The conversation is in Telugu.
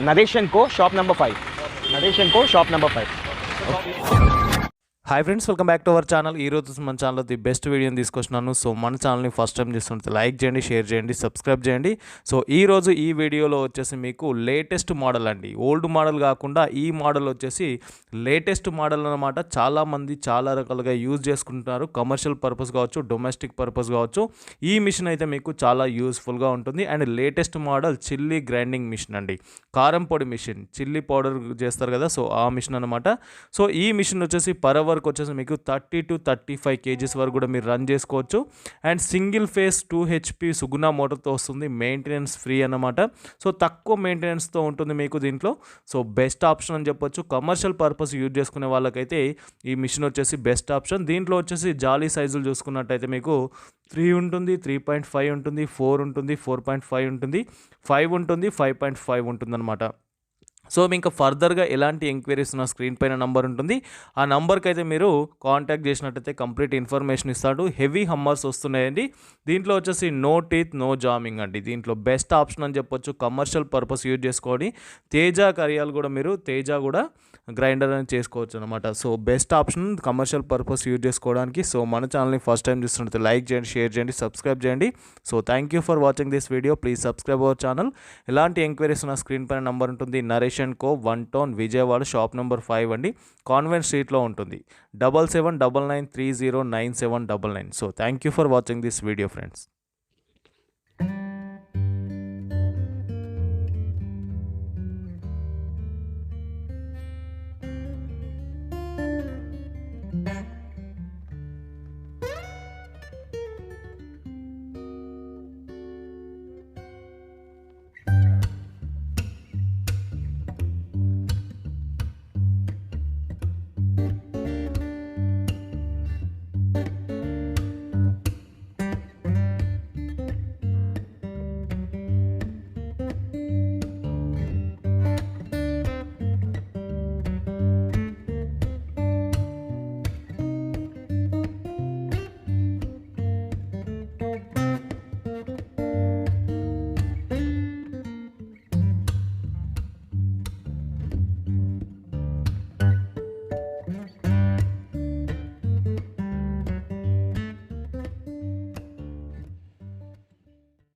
Nareshan co shop number five. Nareshan co shop number five. Hi friends welcome back to our channel ఈ రోజు మన ఛానల్లో ది బెస్ట్ వీడియోని తీసుకొచ్చినాను. సో మన ఛానల్ని ఫస్ట్ టైం చూస్తుంటే లైక్ చేయండి షేర్ చేయండి సబ్స్క్రైబ్ చేయండి. సో ఈ రోజు ఈ వీడియోలో వచ్చేసి మీకు లేటెస్ట్ మోడల్ అండి. ఓల్డ్ మోడల్ కాకుండా ఈ మోడల్ వచ్చేసి లేటెస్ట్ మోడల్ అనమాట చాలామంది చాలా రకాలుగా యూజ్ చేసుకుంటున్నారు. కమర్షియల్ పర్పస్ కావచ్చు డొమెస్టిక్ పర్పస్ కావచ్చు. ఈ మిషన్ అయితే మీకు చాలా యూస్ఫుల్గా ఉంటుంది. And latest model chilli grinding machine అండి. కారం పొడి మిషన్ చిల్లీ పౌడర్ చేస్తారు కదా సో ఆ మిషన్ అనమాట సో ఈ మిషన్ వచ్చేసి పర్ వరకు వచ్చేసి మీకు thirty to thirty five kgs వరకు కూడా మీరు రన్ చేసుకోవచ్చు. And single phase two HP Suguna మోటార్తో వస్తుంది. మెయింటెనెన్స్ ఫ్రీ అన్నమాట. సో తక్కువ మెయింటెనెన్స్తో ఉంటుంది మీకు దీంట్లో. సో బెస్ట్ ఆప్షన్ అని చెప్పొచ్చు. కమర్షియల్ పర్పస్ యూజ్ చేసుకునే వాళ్ళకైతే ఈ మిషన్ వచ్చేసి బెస్ట్ ఆప్షన్. దీంట్లో వచ్చేసి జాలీ సైజులు చూసుకున్నట్టయితే మీకు త్రీ ఉంటుంది త్రీ పాయింట్ ఫైవ్ ఉంటుంది ఫోర్ ఉంటుంది ఫోర్ పాయింట్ ఫైవ్ ఉంటుంది ఫైవ్ ఉంటుంది ఫైవ్ పాయింట్ ఫైవ్ ఉంటుంది అనమాట సో మీకు ఇంకా ఫర్దర్గా ఎలాంటి ఎంక్వైరీస్ ఉన్న స్క్రీన్ పైన నంబర్ ఉంటుంది. ఆ నంబర్కి అయితే మీరు కాంటాక్ట్ చేసినట్టయితే కంప్లీట్ ఇన్ఫర్మేషన్ ఇస్తాడు. హెవీ హమ్మర్స్ వస్తున్నాయండి. దీంట్లో వచ్చేసి నో టీత్ నో జామింగ్ అండి. దీంట్లో బెస్ట్ ఆప్షన్ అని చెప్పొచ్చు. కమర్షియల్ పర్పస్ యూజ్ చేసుకోండి. తేజ కరియాలు కూడా మీరు తేజ కూడా గ్రైండర్ అని చేసుకోవచ్చు అనమాట so best option commercial purpose use చేసుకోవడానికి. సో మన ఛానల్ని ఫస్ట్ టైం చూస్తున్నట్టు లైక్ చేయండి షేర్ చేయండి సబ్స్క్రైబ్ చేయండి. So thank you for watching this video. Please subscribe our channel. ఎలాంటి ఎంక్వైరీస్ ఉన్న స్క్రీన్ పైన నంబర్ ఉంటుంది. Naresh Asian co one town Vijayawada shop number five అండి. కాన్వెంట్ స్ట్రీట్లో ఉంటుంది. Double seven double nine three zero nine seven double nine. So thank you for watching this video friends.